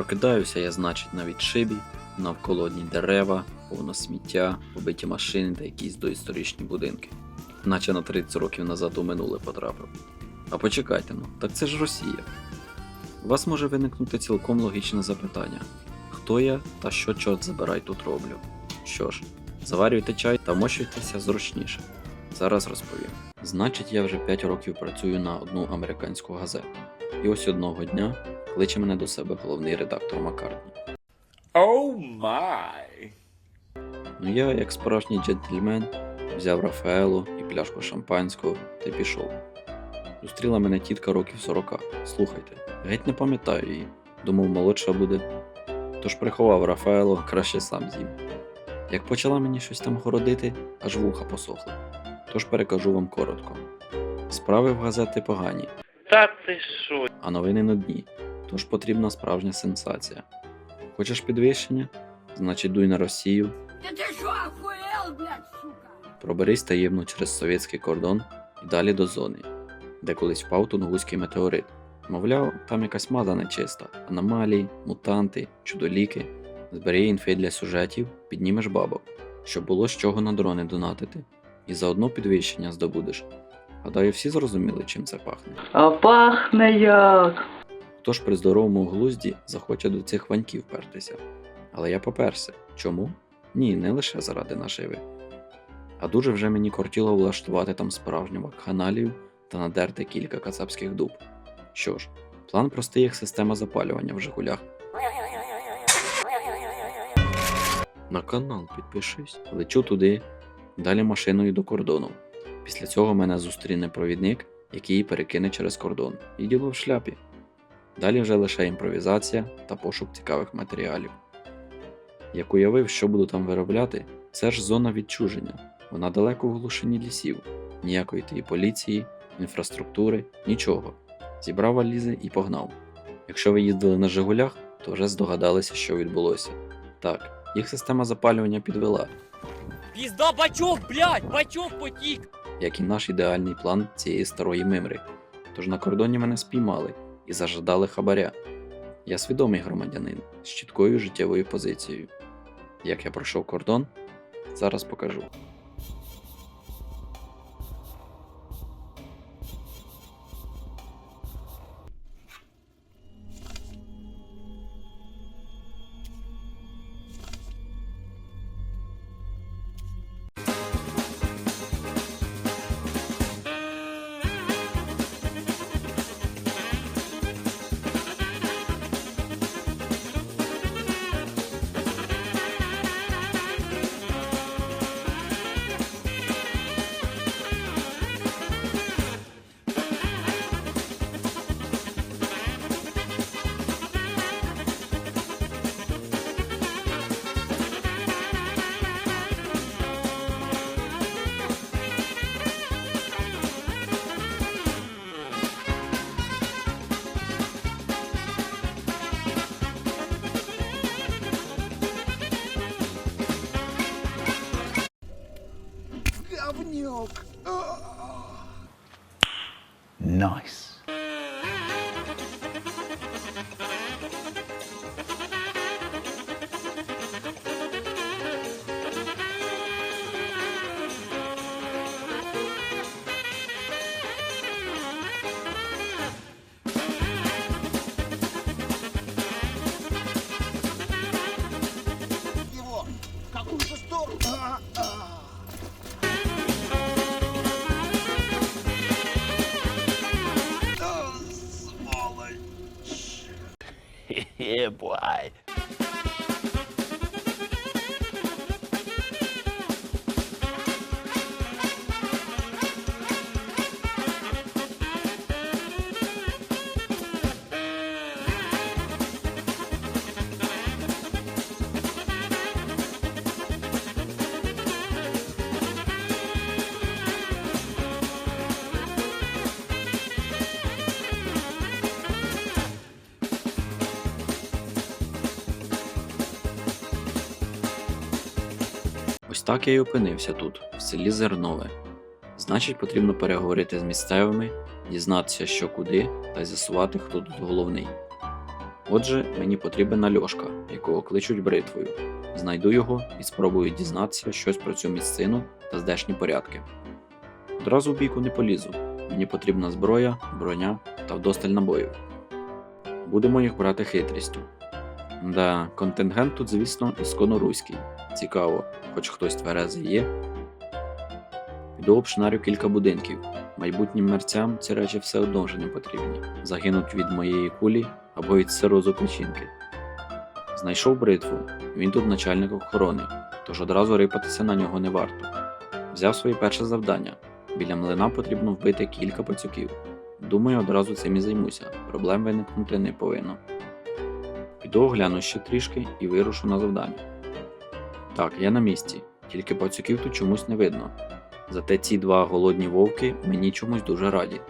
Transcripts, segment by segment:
Прокидаюся я, значить, на відшибі, навколо одні дерева, повно сміття, побиті машини та якісь доісторичні будинки. Наче на 30 років назад у минуле потрапив. А почекайте ну, так це ж Росія. У вас може виникнути цілком логічне запитання: хто я та що чорт забирай тут роблю? Що ж, заварюйте чай та вмощуйтеся зручніше. Зараз розповім. Значить, я вже 5 років працюю на одну американську газету. І ось одного дня кличе мене до себе головний редактор Маккартні. Oh my. Ну я, як справжній джентльмен, взяв Рафаело і пляшку шампанського та пішов. Зустріла мене тітка років 40. Слухайте, геть не пам'ятаю її. Думав, молодша буде. Тож приховав Рафаело, краще сам з'їм. Як почала мені щось там городити, аж вуха посохли. Тож перекажу вам коротко. Справи в газети погані, Та ти що? а новини нудні, тож потрібна справжня сенсація. Хочеш підвищення? Значить дуй на Росію, Да ты что, охуел, блядь, сука? Проберись таємно через совєтський кордон і далі до зони, де колись впав тунгуський метеорит. Мовляв, там якась маза нечиста, аномалії, мутанти, чудоліки. Збери інфи для сюжетів, піднімеш бабок, щоб було з чого на дрони донатити, і заодно підвищення здобудеш. Гадаю, всі зрозуміли, чим це пахне. А пахне як. Хто ж при здоровому глузді захоче до цих ваньків пертися? Але я поперся. Чому? Ні, не лише заради наживи. А дуже вже мені кортіло влаштувати там справжню вакханалію та надерти кілька кацапських дуб. Що ж, план простий як система запалювання в Жигулях. На канал підпишись. Лечу туди, далі машиною до кордону. Після цього мене зустріне провідник, який перекине через кордон. І діло в шляпі. Далі вже лише імпровізація та пошук цікавих матеріалів. Як уявив, що буду там виробляти, це ж зона відчуження. Вона далеко в глушині лісів, ніякої тієї поліції, інфраструктури, нічого. Зібрав валізи і погнав. Якщо ви їздили на Жигулях, то вже здогадалися, що відбулося. Так, їх система запалювання підвела, Пізда бачок, блядь, бачок потік. як і наш ідеальний план цієї старої мимри. Тож на кордоні мене спіймали і зажадали хабаря. Я свідомий громадянин з чіткою життєвою позицією. Як я пройшов кордон, зараз покажу. Nice. Yeah, boy. Ось так я й опинився тут, в селі Зернове. Значить, потрібно переговорити з місцевими, дізнатися, що куди, та з'ясувати, хто тут головний. Отже, мені потрібен Альошка, якого кличуть бритвою. Знайду його і спробую дізнатися щось про цю місцину та здешні порядки. Одразу в бійку не полізу. Мені потрібна зброя, броня та вдосталь набоїв. Будемо їх брати хитрістю. Да, контингент тут, звісно, ісконо руський. Цікаво, хоч хтось тверезий є. Піду обшнарю кілька будинків. Майбутнім мерцям ці речі все одно вже не потрібні. Загинуть від моєї кулі або від сирозу печінки. Знайшов бритву, він тут начальник охорони, тож одразу рипатися на нього не варто. Взяв своє перше завдання. Біля млина потрібно вбити кілька пацюків. Думаю, одразу цим і займуся. Проблем виникнути не повинно. Піду огляну ще трішки і вирушу на завдання. Так, я на місці, тільки пацюків тут чомусь не видно. Зате ці два голодні вовки мені чомусь дуже раді.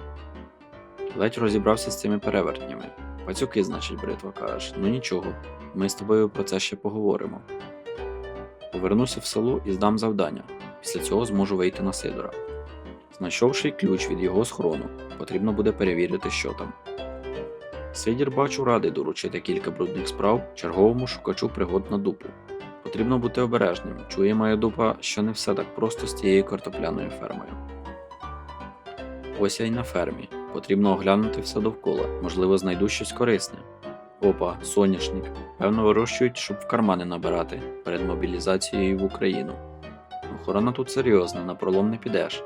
Ледь розібрався з цими перевертнями. Пацюки, значить, бритва кажеш. Ну нічого, ми з тобою про це ще поговоримо. Повернуся в село і здам завдання. Після цього зможу вийти на Сидора. Знайшовши ключ від його схрону, потрібно буде перевірити, що там. Сидір бачу радий доручити кілька брудних справ черговому шукачу пригод на дупу. Потрібно бути обережним. Чує моя дупа, що не все так просто з тією картопляною фермою. Ось я на фермі. Потрібно оглянути все довкола. Можливо, знайду щось корисне. Опа, соняшник. Певно, вирощують, щоб в кармани набирати перед мобілізацією в Україну. Охорона тут серйозна, на пролом не підеш.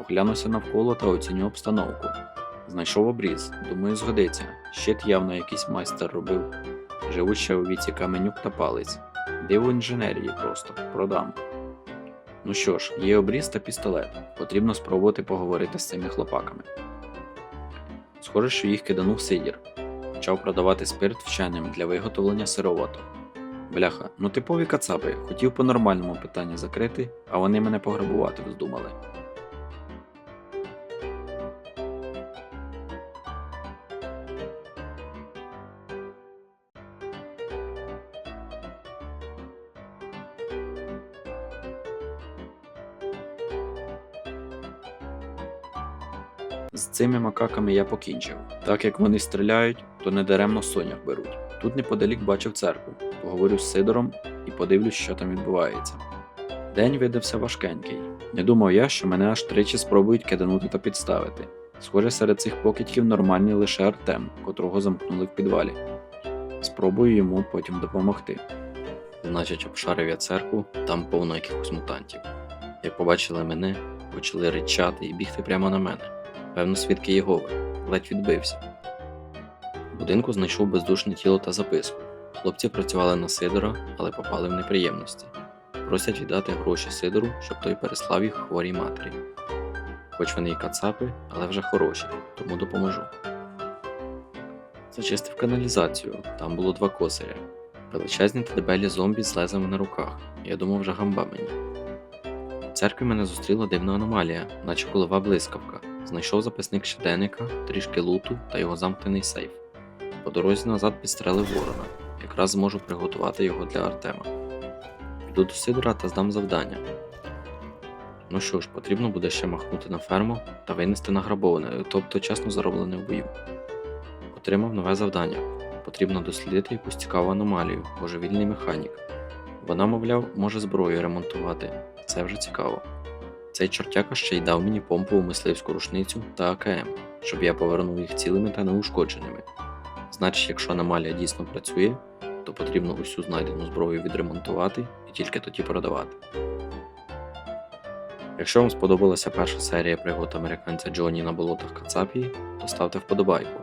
Оглянуся навколо та оціню обстановку. Знайшов обріз, думаю, згодиться. Щит явно якийсь майстер робив. Живуть ще у віці каменюк та палець. Диво інженерії просто продам. Ну що ж, є обріз та пістолет. Потрібно спробувати поговорити з цими хлопаками. Схоже, що їх киданув Сидір. Почав продавати спирт вченим для виготовлення сировату. Бляха, ну типові кацапи, хотів по нормальному питання закрити, а вони мене пограбувати вздумали. З цими макаками я покінчив. Так як вони стріляють, то недаремно сонях беруть. Тут неподалік бачив церкву, поговорю з Сидором і подивлюсь, що там відбувається. День видався важкенький. Не думав я, що мене аж тричі спробують киданути та підставити. Схоже, серед цих покидьків нормальний лише Артем, котрого замкнули в підвалі. Спробую йому потім допомогти. Значить, обшарив я церкву, там повно якихось мутантів. Як побачили мене, почали ричати і бігти прямо на мене. Певно, свідки Єгови, ледь відбився. В будинку знайшов бездушне тіло та записку. Хлопці працювали на Сидора, але попали в неприємності. Просять віддати гроші Сидору, щоб той переслав їх хворій матері. Хоч вони і кацапи, але вже хороші, тому допоможу. Зачистив каналізацію, там було два косаря. Величезні та дебелі зомбі з лезами на руках. Я думав, вже гамба мені. В церкві мене зустріла дивна аномалія, наче кулева блискавка. Знайшов записник щоденника, трішки луту та його замкнений сейф. По дорозі назад підстрелив ворона, якраз зможу приготувати його для Артема. Піду до Сидора та здам завдання. Ну що ж, потрібно буде ще махнути на ферму та винести награбоване, тобто чесно зароблене в бою. Отримав нове завдання. Потрібно дослідити якусь цікаву аномалію, божевільний механік. Вона, мовляв, може зброю ремонтувати. Це вже цікаво. Цей чортяка ще й дав мені помпову мисливську рушницю та АКМ, щоб я повернув їх цілими та неушкодженими. Значить, якщо аномалія дійсно працює, то потрібно усю знайдену зброю відремонтувати і тільки тоді продавати. Якщо вам сподобалася перша серія пригод американця Джоні на болотах Кацапії, то ставте вподобайку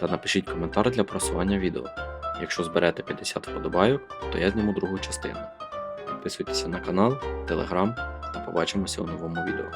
та напишіть коментар для просування відео. Якщо зберете 50 вподобайок, то я зніму другу частину. Підписуйтеся на канал, телеграм побачимося у новому відео.